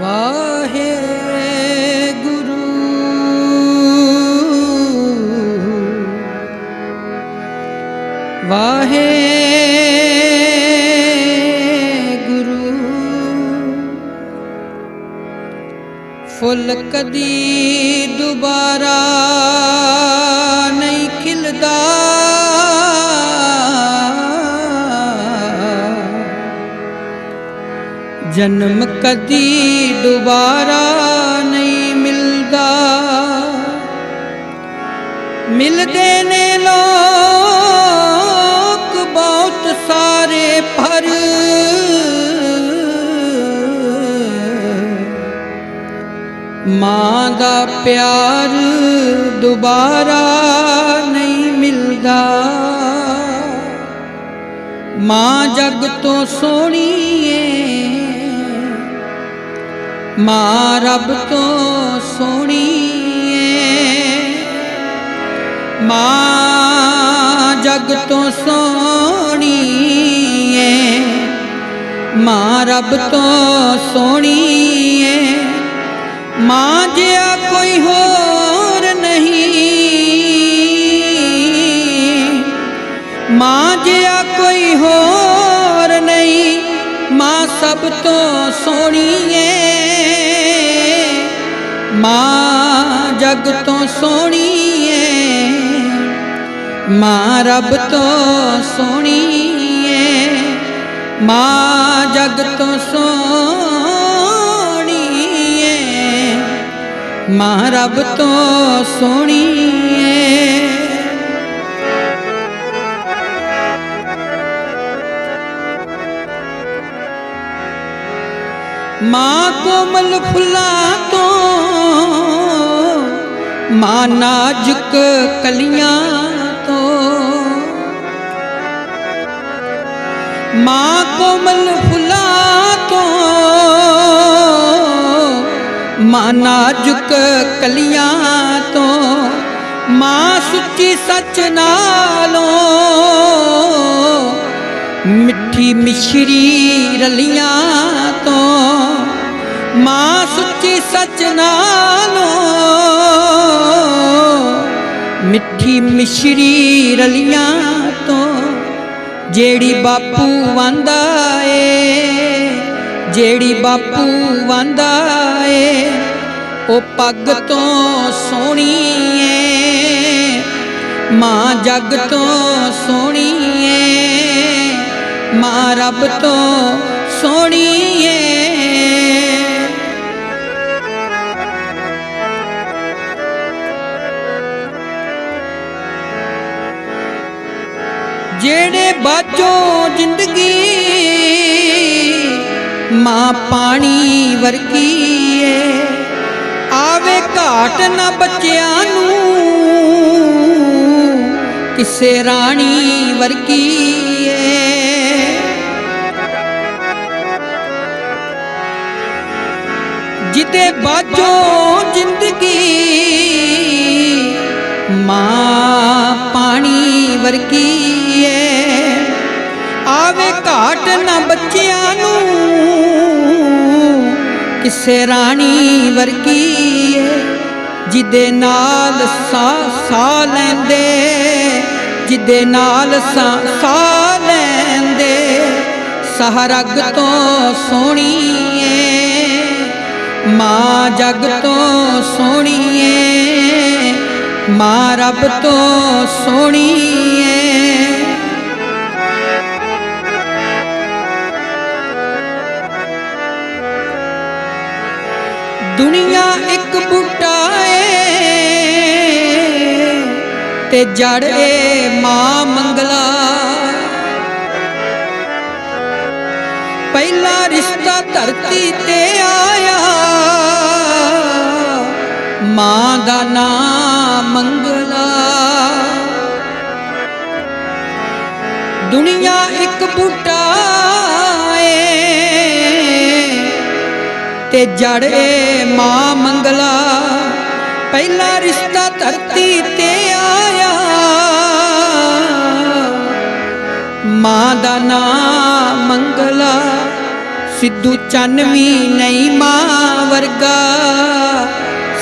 ਵਾਹਿਗੁਰੂ ਵਾਹਿਗੁਰੂ ਫੁੱਲ ਕਦੀ ਦੁਬਾਰਾ ਜਨਮ ਕਦੀ ਦੁਬਾਰਾ ਨਹੀਂ ਮਿਲਦਾ। ਮਿਲਦੇ ਨੇ ਲੋਕ ਬਹੁਤ ਸਾਰੇ ਪਰ ਮਾਂ ਦਾ ਪਿਆਰ ਦੁਬਾਰਾ ਨਹੀਂ ਮਿਲਦਾ। ਮਾਂ ਜਗ ਤੋਂ ਸੋਹਣੀ ਏ ਮਾਂ ਰੱਬ ਤੋਂ ਸੋਹਣੀ ਏ ਮਾਂ ਜਗ ਤੋਂ ਸੋਹਣੀ ਏ ਮਾਂ ਰੱਬ ਤੋਂ ਸੋਹਣੀ ਏ ਮਾਂ ਜਿਹਾ ਕੋਈ ਹੋਰ ਨਹੀਂ। ਮਾਂ ਜਿਹਾ ਕੋਈ ਹੋਰ ਨਹੀਂ। ਮਾਂ ਸਭ ਤੋਂ ਸੋਹਣੀ ਏ ਮਾਂ ਜਗ ਤੋਂ ਸੋਹਣੀ ਏ ਮਾਂ ਰੱਬ ਤੋਂ ਸੋਹਣੀ ਏ ਮਾਂ ਜਗ ਤੋਂ ਸੋਹਣੀ ਏ ਮਾਂ ਰੱਬ ਤੋਂ ਸੋਹਣੀ ਏ ਮਾਂ ਕੋਮਲ ਫੁੱਲਾਂ ਤੋਂ ਮਾਂ ਨਾਜ਼ੁਕ ਕਲੀਆਂ ਤੋਂ। ਮਾਂ ਕੋਮਲ ਫੁੱਲਾਂ ਤੋਂ। ਮਾਂ ਨਾਜ਼ੁਕ ਕਲੀਆਂ ਤੋਂ। ਮਾਂ ਸੁੱਚੀ ਸੱਚ ਨਾਲੋਂ ਮਿੱਠੀ ਮਿਸ਼ਰੀ ਰਲੀਆਂ ਤੋਂ। ਮਾਂ ਸੁੱਚੀ ਸੱਚ ਨਾਲੋਂ ਮਿਸ਼ਰੀ ਰਲੀਆਂ ਤੋਂ, ਜਿਹੜੀ ਬਾਪੂ ਵਾਂਦਾ ਏ, ਜਿਹੜੀ ਬਾਪੂ ਵਾਂਦਾ ਏ, ਉਹ ਪੱਗ ਤੋਂ ਸੋਹਣੀ ਏ, ਮਾਂ ਜੱਗ ਤੋਂ ਸੋਹਣੀ ਏ, ਮਾਂ ਰੱਬ ਤੋਂ ਸੋਹਣੀ ਏ। ਜਿਹੜੇ ਬਾਝੋਂ ਜ਼ਿੰਦਗੀ, ਮਾਂ ਪਾਣੀ ਵਰਗੀ ਏ। ਆਵੇ ਘਾਟ ਨਾ ਬੱਚਿਆਂ ਨੂੰ, ਕਿਸੇ ਰਾਣੀ ਵਰਗੀ ਏ। ਜਿਤੇ ਬਾਝੋਂ ਜ਼ਿੰਦਗੀ, ਮਾਂ ਪਾਣੀ ਵਰਗੀ ਆਵੇ ਘਾਟ ਨਾ ਬੱਚਿਆਂ ਨੂੰ। ਕਿਸੇ ਰਾਣੀ ਵਰਗੀ ਏ, ਜਿਹਦੇ ਨਾਲ ਸਾ ਸਾ ਲੈਂਦੇ। ਜਿਹਦੇ ਨਾਲ ਸਾ ਸਾ ਲੈਂਦੇ। ਸਹਰਗ ਤੋਂ ਸੋਹਣੀ ਏ, ਮਾਂ ਜਗ ਤੋਂ ਸੋਹਣੀ ਏ, ਮਾਂ ਰੱਬ ਤੋਂ ਸੋਹਣੀ ਏ। ਦੁਨੀਆ ਇੱਕ ਬੂਟਾ ਏ ਤੇ ਜੜ ਏ ਮਾਂ ਮੰਗਲਾ। ਪਹਿਲਾ ਰਿਸ਼ਤਾ ਧਰਤੀ ਤੇ ਆਇਆ, ਮਾਂ ਦਾ ਨਾਮ ਮੰਗਲਾ। ਦੁਨੀਆ ਇੱਕ ਬੂਟਾ ਤੇ ਜੜ ਮਾਂ ਮੰਗਲਾ। ਪਹਿਲਾ ਰਿਸ਼ਤਾ ਧਰਤੀ ਤੇ ਆਇਆ। ਮਾਂ ਦਾ ਨਾਮ ਮੰਗਲਾ, ਸਿੱਧੂ ਚੰਨ ਵੀ ਨਹੀਂ ਮਾਂ ਵਰਗਾ।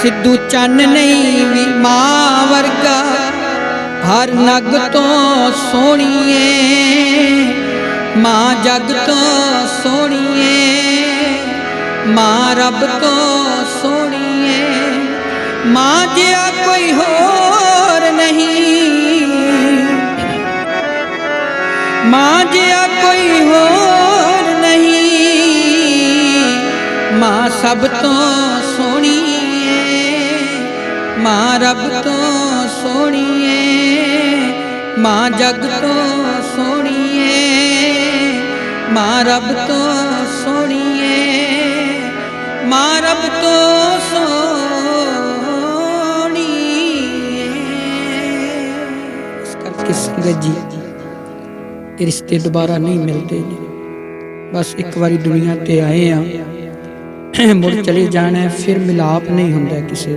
ਸਿੱਧੂ ਚੰਨ ਨਹੀਂ ਵੀ ਮਾਂ ਵਰਗਾ। ਹਰ ਨਗ ਤੋਂ ਸੋਹਣੀਏ, ਮਾਂ ਜਗ ਤੋਂ ਸੋਹਣੀਏ ਮਾਂ ਰੱਬ ਤੋਂ ਸੋਹਣੀਏ ਮਾਂ ਜਿਹਾ ਕੋਈ ਹੋਰ ਨਹੀਂ। ਮਾਂ ਜਿਹਾ ਕੋਈ ਹੋਰ ਨਹੀਂ। ਮਾਂ ਸਭ ਤੋਂ ਸੋਹਣੀ ਏ ਮਾਂ ਰੱਬ ਤੋਂ ਸੋਹਣੀ ਏ ਮਾਂ ਜਗ ਤੋਂ ਸੋਹਣੀ ਏ ਮਾਂ ਰੱਬ ਤੋਂ ਸੋਹਣੀ ਏ ਮਾਂ ਰੱਬ ਤੋਂ ਸੋਹਣੀ ਇਸ ਕਰਕੇ ਸੰਗਤ ਜੀ, ਇਹ ਰਿਸ਼ਤੇ ਦੁਬਾਰਾ ਨਹੀਂ ਮਿਲਦੇ। ਬਸ ਇੱਕ ਵਾਰੀ ਦੁਨੀਆ ਤੇ ਆਏ ਆ। ਮੁੜ ਚਲੇ ਜਾਣਾ ਫਿਰ ਮਿਲਾਪ ਨਹੀਂ ਹੁੰਦਾ ਕਿਸੇ